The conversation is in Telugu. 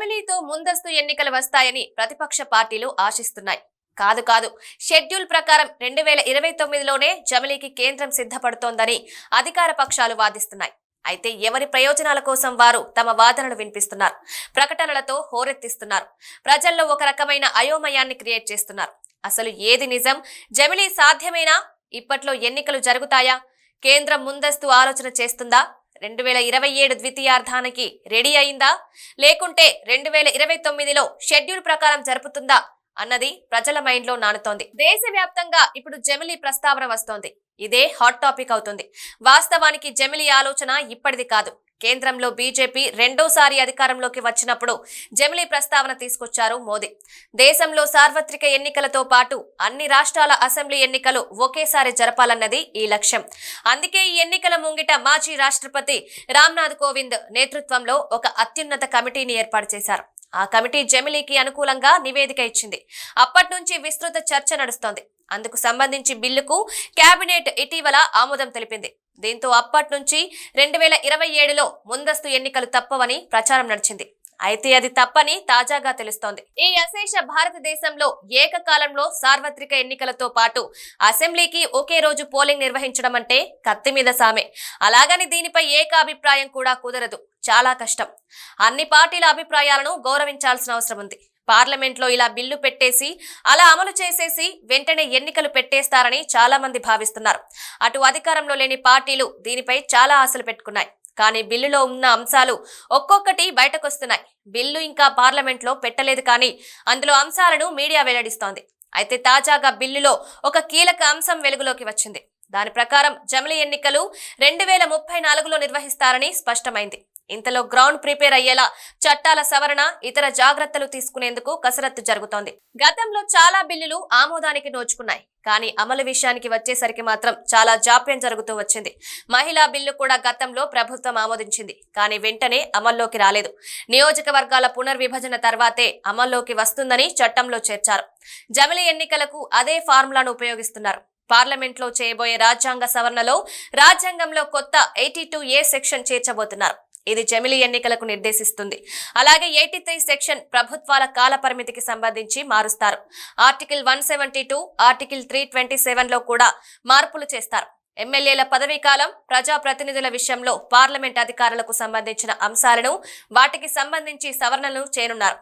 ముందస్తు ఎన్నికలు వస్తాయని ప్రతిపక్ష పార్టీలు ఆశిస్తున్నాయి. కాదు కాదు షెడ్యూల్ ప్రకారం రెండు వేల ఇరవై తొమ్మిదిలోనే జమిలీకి కేంద్రం సిద్ధపడుతోందని అధికార పక్షాలు వాదిస్తున్నాయి. అయితే ఎవరి ప్రయోజనాల కోసం వారు తమ వాదనలు వినిపిస్తున్నారు ప్రకటనలతో హోరెత్తిస్తున్నారు ప్రజల్లో ఒక రకమైన అయోమయాన్ని క్రియేట్ చేస్తున్నారు. అసలు ఏది నిజం జమిలీ సాధ్యమేనా? ఇప్పట్లో ఎన్నికలు జరుగుతాయా? కేంద్రం ముందస్తు ఆలోచన చేస్తుందా? రెండు వేల ఇరవై ఏడు ద్వితీయార్థానికి రెడీ అయిందా? లేకుంటే రెండు వేల ఇరవై తొమ్మిదిలో షెడ్యూల్ ప్రకారం జరుపుతుందా? అన్నది ప్రజల మైండ్లో నానుతోంది. దేశవ్యాప్తంగా ఇప్పుడు జమిలీ ప్రస్తావన వస్తోంది. ఇదే హాట్ టాపిక్ అవుతుంది. వాస్తవానికి జమిలీ ఆలోచన ఇప్పటిది కాదు. కేంద్రంలో బీజేపీ రెండోసారి అధికారంలోకి వచ్చినప్పుడు జమిలీ ప్రస్తావన తీసుకొచ్చారు మోదీ. దేశంలో సార్వత్రిక ఎన్నికలతో పాటు అన్ని రాష్ట్రాల అసెంబ్లీ ఎన్నికలు ఒకేసారి జరపాలన్నది ఈ లక్ష్యం. అందుకే ఈ ఎన్నికల ముంగిట మాజీ రాష్ట్రపతి రామ్నాథ్ కోవింద్ నేతృత్వంలో ఒక అత్యున్నత కమిటీని ఏర్పాటు చేశారు. ఆ కమిటీ జమిలీకి అనుకూలంగా నివేదిక ఇచ్చింది. అప్పటి నుంచి విస్తృత చర్చ నడుస్తోంది. అందుకు సంబంధించి బిల్లుకు కేబినెట్ ఇటీవల ఆమోదం తెలిపింది. దీంతో అప్పటి నుంచి రెండు వేల ఇరవై ఏడులో ముందస్తు ఎన్నికలు తప్పవని ప్రచారం నడిచింది. అయితే అది తప్పని తాజాగా తెలుస్తోంది. ఈ అశేష భారతదేశంలో ఏకకాలంలో సార్వత్రిక ఎన్నికలతో పాటు అసెంబ్లీకి ఒకే రోజు పోలింగ్ నిర్వహించడం అంటే కత్తి మీద సామే. అలాగని దీనిపై ఏకాభిప్రాయం కూడా కుదరదు. చాలా కష్టం. అన్ని పార్టీల అభిప్రాయాలను గౌరవించాల్సిన అవసరం ఉంది. పార్లమెంట్లో ఇలా బిల్లు పెట్టేసి అలా అమలు చేసేసి వెంటనే ఎన్నికలు పెట్టేస్తారని చాలా మంది భావిస్తున్నారు. అటు అధికారంలో లేని పార్టీలు దీనిపై చాలా ఆశలు పెట్టుకున్నాయి. కానీ బిల్లులో ఉన్న అంశాలు ఒక్కొక్కటి బయటకొస్తున్నాయి. బిల్లు ఇంకా పార్లమెంట్లో పెట్టలేదు కానీ అందులో అంశాలను మీడియా వెల్లడిస్తోంది. అయితే తాజాగా బిల్లులో ఒక కీలక అంశం వెలుగులోకి వచ్చింది. దాని ప్రకారం జమిలి ఎన్నికలు రెండు వేల ముప్పై నాలుగులో నిర్వహిస్తారని స్పష్టమైంది. ఇంతలో గ్రౌండ్ ప్రిపేర్ అయ్యేలా చట్టాల సవరణ ఇతర జాగ్రత్తలు తీసుకునేందుకు కసరత్తు జరుగుతోంది. గతంలో చాలా బిల్లులు ఆమోదానికి నోచుకున్నాయి. కానీ అమలు విషయానికి వచ్చేసరికి మాత్రం చాలా జాప్యం జరుగుతూ వచ్చింది. మహిళా బిల్లు కూడా గతంలో ప్రభుత్వం ఆమోదించింది. కానీ వెంటనే అమల్లోకి రాలేదు. నియోజకవర్గాల పునర్విభజన తర్వాతే అమల్లోకి వస్తుందని చట్టంలో చేర్చారు. జమిలి ఎన్నికలకు అదే ఫార్ములాను ఉపయోగిస్తున్నారు. పార్లమెంట్లో చేయబోయే రాజ్యాంగ సవరణలో రాజ్యాంగంలో కొత్త ఎయిటీ టూ ఏ సెక్షన్ చేర్చబోతున్నారు. ఇది జమిలీ ఎన్నికలకు నిర్దేశిస్తుంది. అలాగే ఎయిటీ త్రీ సెక్షన్ ప్రభుత్వాల కాల పరిమితికి సంబంధించి మారుస్తారు. Article one seventy two article three twenty సెవెన్లో కూడా మార్పులు చేస్తారు. ఎమ్మెల్యేల పదవీ కాలం ప్రజాప్రతినిధుల విషయంలో పార్లమెంట్ అధికారులకు సంబంధించిన అంశాలను వాటికి సంబంధించి సవరణలు చేయనున్నారు.